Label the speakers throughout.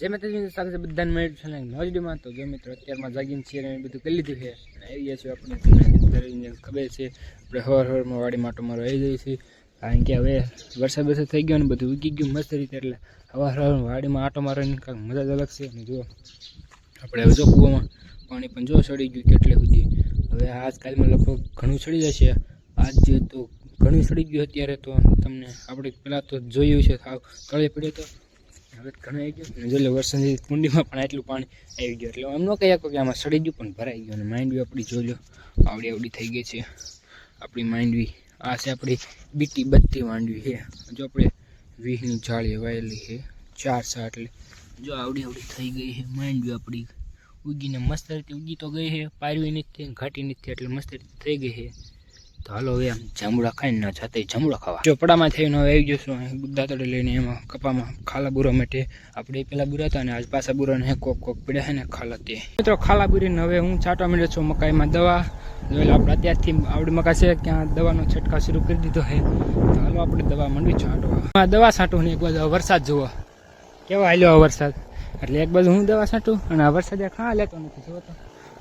Speaker 1: જે માતાજી સાથે બધાને મળ્યું છે ને નોજડીમાં તો જો મિત્રો અત્યારમાં જાગીને છીએ અને બધું કરી લીધું છે. અને આવી ગયા છે આપણે ખબર છે. આપણે હવાર હવારમાં વાડી માટો મારો આવી જઈએ છીએ. કારણ કે હવે વરસાદ વરસાદ થઈ ગયો ને બધું ઉગી ગયું મસ્ત રીતે, એટલે હવાર હવારમાં વાડીમાં આટો મારવાની કાંઈક મજા જ અલગ છે. અને જો આપણે હવે જો કૂવામાં પાણી પણ જો સડી ગયું કેટલે સુધી. હવે આજકાલમાં લગભગ ઘણું સડી જશે. આજ તો ઘણું સડી ગયું અત્યારે તો તમને આપણે પહેલાં તો જોયું છે સાવ તળે પડ્યો તો હવે ઘણો આવી ગયું. જો લે વરસાદની કુંડીમાં પણ આટલું પાણી આવી ગયું. એટલે એમ ન કહી શકો કે આમાં સડી ગયું, પણ ભરાઈ ગયું. અને માંડવી આપણી જોઈ લો, આવડી આવડી થઈ ગઈ છે. આપણી માંડવી આ છે આપણી બીટી બત્તી માંડવી છે. જો આપણે વીહની જાળી વાયેલી છે, ચાર સા એટલે જો આવડી આવડી થઈ ગઈ છે માંડવી આપણી ઉગીને મસ્ત રીતે ઉગી તો ગઈ છે, પારવી નથી, ઘાટી નથી, એટલે મસ્ત રીતે થઈ ગઈ છે. તો હાલો હવે આમ જાંબુડા ખાઈને ના જાતે જાંબુડા ખાવા. ચોપડામાં થઈને હવે આવી જશું દાંતડે લઈને એમાં કપામાં ખાલા બુરા માટે. આપણે પેલા બુરા હતા અને આજ પાછા બુરાને હે કોક કોક પડ્યા છે ને ખાલા તે. મિત્રો ખાલા બુરીને હવે હું છાંટવા માંડ્યો છું મકાઈમાં દવા. જોયેલા આપણે અત્યારથી આવડી મકા છે ક્યાં દવાનો છંટકાવ શરૂ કરી દીધો છે તો હાલો આપણે દવા માંડવી છાંટવા. દવા છાંટું ને એક બાજુ વરસાદ જુઓ. કેવો હાલ્યો વરસાદ? એટલે એક બાજુ હું દવા છાંટું અને આ વરસાદ ખા લેતો નથી, જોવો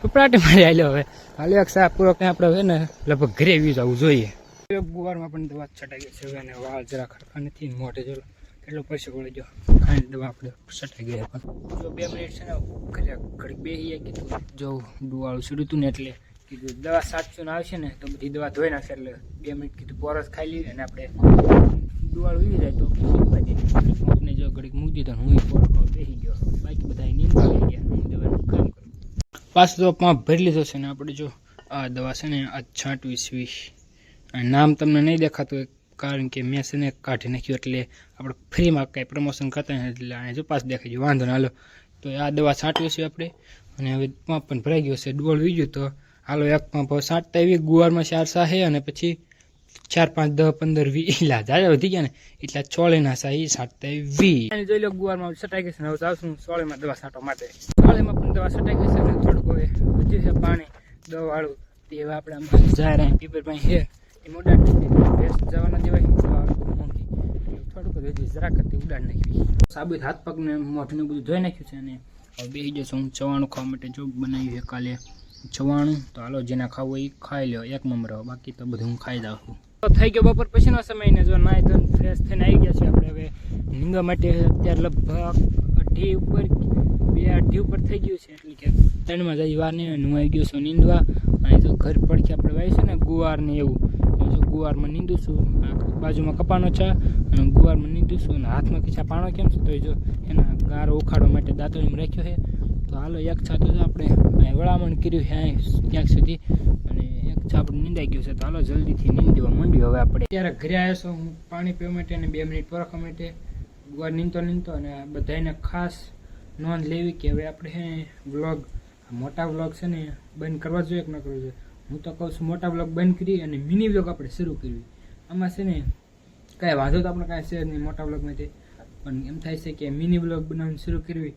Speaker 1: કપડાટી મારી હાલ્યો હવે. હાલો એક સાપ, પૂરો ક્યાં આપણે હોય ને, લગભગ ઘરે વી જવું જોઈએ. ગુવારમાં પણ દવા છટાઈ ગઈ છે હવે અને વાળ જરા ખરખા નથી મોટે જો કેટલો પૈસો વળી જો ખાઈને દવા આપણે છટાઈ ગયા પણ. જો બે મિનિટ છે ને, ઘરે ઘડીક બે કીધું, જો ડુવાળું છૂટ્યું હતું ને એટલે કીધું, દવા સાચું ને આવશે ને, તો બધી દવા ધોઈ નાખશે. એટલે બે મિનિટ કીધું, પોરસ ખાઈ લઈએ અને આપણે ડુવાળું ઉડી જાય તો જો ઘડીક મૂકી દીધો હું પોરો બેસી ગયો. બાકી બધા નીંદવા આવી ગયા હું દવાનું કામ કરું પાછું તો પંપ ભરી લીધો છે ને આપણે જો આ દવા છે ને, આ છાંટવી સ્વી નામ તમને નહીં દેખાતું કારણ કે મેં છે ને કાઢી નાખ્યું એટલે આપણે ફ્રીમાં કાંઈ પ્રમોશન કરતા નથી, એટલે આને જો પાછું દેખાય છે વાંધો ના, હાલો. તો આ દવા છાંટવી છે આપણે. અને હવે પંપ પણ ભરાઈ ગયો છે ડોળ વી ગયું તો. હાલો, એક પંપ હવે છાંટતા એવી ગુવારમાં ચાર સાહે અને પછી ચાર પાંચ દસ પંદર વી એટલા જાજા વધી ગયા ને. એટલા ચોળે ના સાહી છાંટતા વી જોઈ લો, ગુવારમાં છટાઈ ગઈ છે હવે આવશું ચોળેમાં દવા છાંટવા માટે. દવા છટાઈ ગઈ છે થોડુંક હવે વધ્યું છે પાણી દવાળું તે હવે આપણે જાહેર અહીં પીપર પાસે છે. એ મોટા નાખી વેસ્ટ જવાના દેવાય દવા મોંઘી. થોડુંક જ જરાક કરતી ઉડાડ નાખવી સાબુત હાથ પગને મોઢને બધું ધોઈ નાખ્યું છે અને હવે બેસી જશું હું ચવાણું ખાવા માટે જો બનાવ્યું છે કાલે. ચવાણું. તો હાલો, જેના ખાવું એ ખાઈ લો એક મમરો બાકી તો બધું હું ખાઈ જાઉં છું. તો થઈ ગયો બપોર પછીનો સમય ને જો નાય તો ફ્રેશ થઈને આવી ગયા છે આપણે હવે. નીંદવા માટે અત્યારે લગભગ અઢી ઉપર, બે અઢી ઉપર થઈ ગયું છે એટલે કે ત્રણમાં જઈ વાર નહીં હું આવી છું નીંદવા. અને જો ઘર પડખે આપણે વાય છે ને ગુવાર ને એવું જો ગુવારમાં નીંદું છું, આ બાજુમાં કપાનો ચા, અને ગુવારમાં નીંદું છું, અને હાથમાં ખીચા પાણો કેમ છે? તો જો એના ગારો ઉખાડવા માટે દાંતણીમાં રાખ્યો છે. તો હાલો, એક છાતો જો આપણે વળામણ કર્યું છે ક્યાંક સુધી. અને છાપ નીંદાઈ ગયું છે. તો હાલો, જલ્દીથી નીંદવા માંડ્યું. હવે આપણે ત્યારે ઘરે આવ્યો છું. હું પાણી પીવા માટે અને બે મિનિટ પરખવા માટે. ગુવાર નીંદતો નીંદતો અને બધાને ખાસ નોંધ લેવી કે હવે આપણે વ્લોગ મોટા વ્લોગ છે ને, બંધ કરવા જોઈએ કે ન કરવો જોઈએ? હું તો કહું છું, મોટા વ્લોગ બંધ કરી અને મિની વ્લોગ આપણે શરૂ કરવી. આમાં છે ને, કાંઈ વાંધો તો આપણે કાંઈ છે નહીં મોટા વ્લોગમાંથી. પણ એમ થાય છે કે મિની વ્લોગ બનાવવાનું શરૂ કરવી.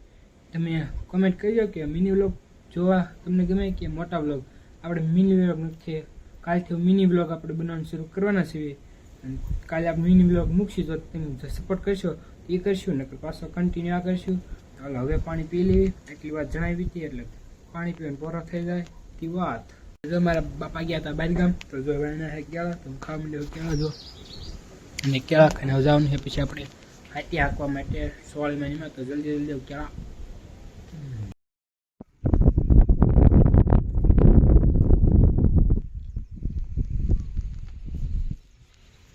Speaker 1: તમે કોમેન્ટ કરજો કે મિની વ્લોગ જોવા તમને ગમે કે મોટા વ્લોગ? આપણે મિની વ્લોગ નથી. કાલથી મિની વ્લોગ આપણે બનાવવાનું શરૂ કરવાના છીએ. કાલે આપણે મિની વ્લોગ મૂકશું તો તમે સપોર્ટ કરશો. એ કરશું, નકર પાછો કન્ટિન્યુ આ કરશું. ચાલો હવે પાણી પી લેવી. એટલી વાત જણાવી હતી, એટલે પાણી પીવાનું પોરો થઈ જાય. તે વાત. જો મારા બાપા ગયા હતા બારગામ તો જો હવે ગયા તો હું ખાવા માંડ્યો કેળા જો. અને કેળા ખાઈને જવાનું છે, પછી આપણે હાથી હાંકવા માટે સોળ મહિનામાં તો જલ્દી જલ્દી કેળા